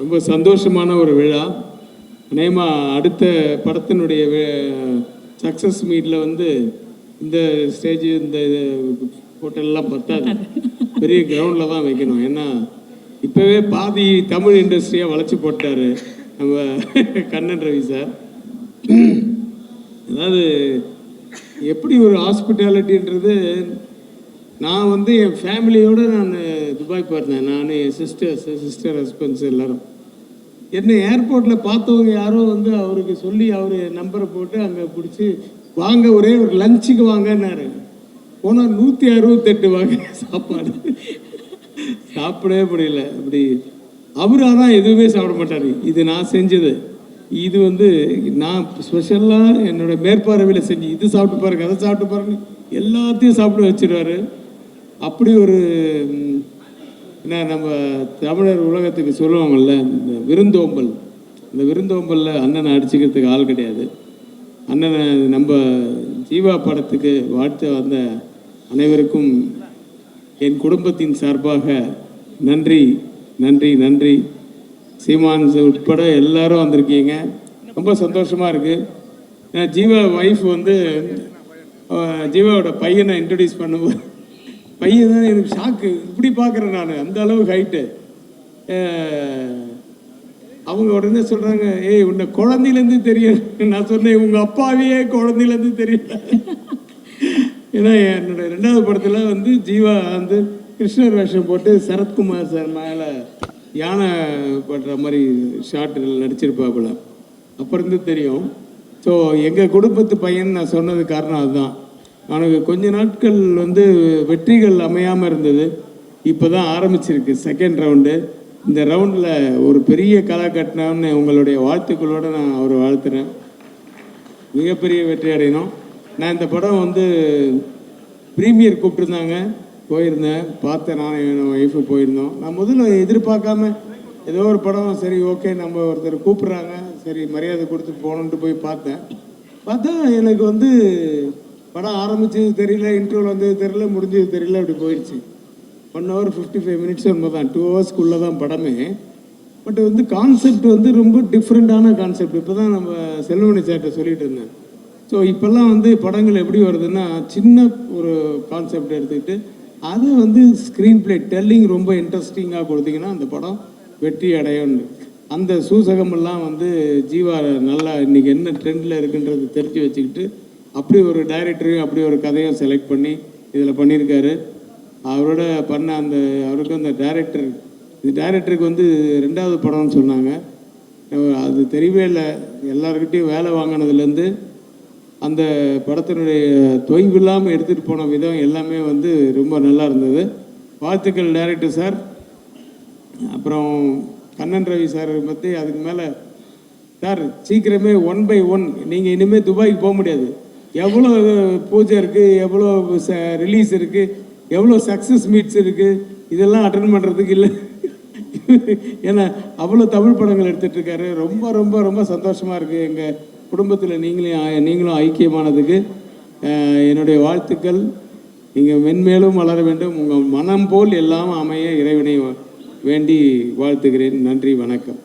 ரொம்ப சந்தோஷமான ஒரு விழா. நேமா அடுத்த படத்தினுடைய சக்ஸஸ் மீட்டில் வந்து இந்த ஸ்டேஜ் இந்த ஹோட்டல்லாம் பத்தாது. பெரிய கிரவுண்டில் தான் வைக்கணும். ஏன்னா இப்போவே பாதி தமிழ் இண்டஸ்ட்ரியை வளைச்சி போட்டார் நம்ம கண்ணன் ரவி சார். அதாவது எப்படி ஒரு ஹாஸ்பிட்டாலிட்டின்றது நான் வந்து என் ஃபேமிலியோடு நான் துபாய் போயிருந்தேன். நான் என் சிஸ்டர்ஸ் சிஸ்டர் ஹஸ்பண்ட்ஸ் எல்லாரும். என்னை ஏர்போர்ட்டில் பார்த்தவங்க யாரோ வந்து அவருக்கு சொல்லி அவர் நம்பரை போட்டு அங்கே பிடிச்சி வாங்க ஒரே ஒரு லஞ்சுக்கு வாங்கன்னாரு. போனால் நூற்றி அறுபத்தெட்டு வாங்க சாப்பாடு. சாப்பிடவே முடியல. அப்படி அவர் ஆனால் எதுவுமே சாப்பிட மாட்டார். இது நான் செஞ்சது. இது வந்து நான் ஸ்பெஷலாக என்னோட மேற்பார்வையில் செஞ்சு இது சாப்பிட்டு பாருங்க அதை சாப்பிட்டு பாருங்க எல்லாத்தையும் சாப்பிட வச்சுருவாரு. அப்படி ஒரு என்ன நம்ம தமிழர் உலகத்துக்கு சொல்லுவாங்கல்ல இந்த விருந்தோம்பல். இந்த விருந்தோம்பலில் அண்ணனை அடிச்சுக்கிறதுக்கு ஆள் கிடையாது. அண்ணனை நம்ம ஜீவா படத்துக்கு வாழ்த்து வந்த அனைவருக்கும் என் குடும்பத்தின் சார்பாக நன்றி நன்றி நன்றி. சீமான் உட்பட எல்லாரும் வந்திருக்கீங்க. ரொம்ப சந்தோஷமாக இருக்குது ஏன்னா ஜீவா ஒய்ஃப் வந்து ஜீவாவோட பையனை இன்ட்ரடியூஸ் பண்ணும்போது பையன் தான் எனக்கு ஷாக்கு இப்படி பார்க்குறேன் நான். அந்த அளவுக்கு ஹைட்டு அவங்க உடனே சொல்கிறாங்க ஏய் உன்னை குழந்தையிலேருந்து தெரியும். நான் சொன்னேன் உங்கள் அப்பாவையே குழந்தையிலேருந்து தெரியல ஏன்னா என்னோட ரெண்டாவது படத்தில் வந்து ஜீவா வந்து கிருஷ்ணர் வேஷம் போட்டு சரத்குமார் சார் மேலே யானை படுற மாதிரி ஷாட்டுகள் நடிச்சிருப்பாப்புல. அப்புறம் தெரியும். ஸோ எங்கள் குடும்பத்து பையன் நான் சொன்னது காரணம் அதுதான். அவனுக்கு கொஞ்ச நாட்கள் வந்து வெற்றிகள் அமையாமல் இருந்தது. இப்போ தான் ஆரம்பிச்சிருக்கு செகண்ட் ரவுண்டு இந்த ரவுண்டில் ஒரு பெரிய கலா கட்டினான்னு உங்களுடைய வாழ்த்துக்களோடு நான் அவரை வாழ்த்துறேன். மிகப்பெரிய வெற்றி அடையணும். நான் இந்த படம் வந்து ப்ரீமியர் கூப்பிட்டுருந்தாங்க. போயிருந்தேன். பார்த்தேன். நான் என் ஒய்ஃபு போயிருந்தோம். நான் முதல்ல எதிர்பார்க்காம ஏதோ ஒரு படம் சரி ஓகே நம்ம ஒருத்தர் கூப்பிட்றாங்க. சரி மரியாதை கொடுத்து போகணுன்ட்டு போய் பார்த்தேன். பார்த்தா எனக்கு வந்து படம் ஆரம்பிச்சது தெரியல இன்டர்வல் வந்தது தெரியல முடிஞ்சது தெரியல அப்படி போயிடுச்சு one hour fifty five minutes என்னமோ தான் டூ ஹவர்ஸ்க்குள்ளே தான் படமே. பட் வந்து கான்செப்ட் வந்து ரொம்ப டிஃப்ரெண்ட்டான கான்செப்ட் இப்போ தான் நம்ம செல்வமணி சார்கிட்ட சொல்லிட்டு இருந்தேன். ஸோ இப்போல்லாம் வந்து படங்கள் எப்படி வருதுன்னா சின்ன ஒரு கான்செப்ட் எடுத்துக்கிட்டு அதை வந்து ஸ்க்ரீன் பிளே டெல்லிங் ரொம்ப இன்ட்ரெஸ்டிங்காக கொடுத்தீங்கன்னா அந்த படம் வெற்றி அடையும்னு. அந்த சூசகமெல்லாம் வந்து ஜீவா நல்லா இன்றைக்கி என்ன ட்ரெண்டில் இருக்குன்றது தெரிஞ்சு வச்சுக்கிட்டு அப்படி ஒரு டைரக்டரையும் அப்படி ஒரு கதையும் செலக்ட் பண்ணி இதில் பண்ணியிருக்காரு அவரோட பண்ண அந்த அவருக்கு அந்த டைரக்டர் இது டைரக்டருக்கு வந்து ரெண்டாவது படம்னு சொன்னாங்க. அது தெரியவே இல்லை. எல்லாருக்கிட்டையும் வேலை வாங்கினதுலேருந்து அந்த படத்தினுடைய தொய்வு இல்லாமல் எடுத்துகிட்டு போன விதம் எல்லாமே வந்து ரொம்ப நல்லா இருந்தது. வாழ்த்துக்கள் டைரக்டர் சார் அப்புறம் கண்ணன் ரவி சார் பற்றி அதுக்கு மேலே சார் சீக்கிரமே ஒன் பை ஒன் நீங்கள் இனிமேல் துபாய்க்கு போக முடியாது. எவ்வளோ பூஜை இருக்குது எவ்வளோ ரிலீஸ் இருக்குது எவ்வளோ சக்ஸஸ் மீட்ஸ் இருக்குது இதெல்லாம் அட்டன் பண்ணுறதுக்கு இல்லை. ஏன்னா அவ்வளோ தமிழ் படங்கள் எடுத்துகிட்ருக்காரு ரொம்ப ரொம்ப ரொம்ப சந்தோஷமாக இருக்குது எங்கள் குடும்பத்தில் நீங்களும் நீங்களும் ஐக்கியமானதுக்கு. என்னுடைய வாழ்த்துக்கள். நீங்கள் மென்மேலும் வளர வேண்டும். உங்கள் மனம் போல் எல்லாம் அமைய இறைவனை வேண்டி வாழ்த்துகிறேன். நன்றி வணக்கம்.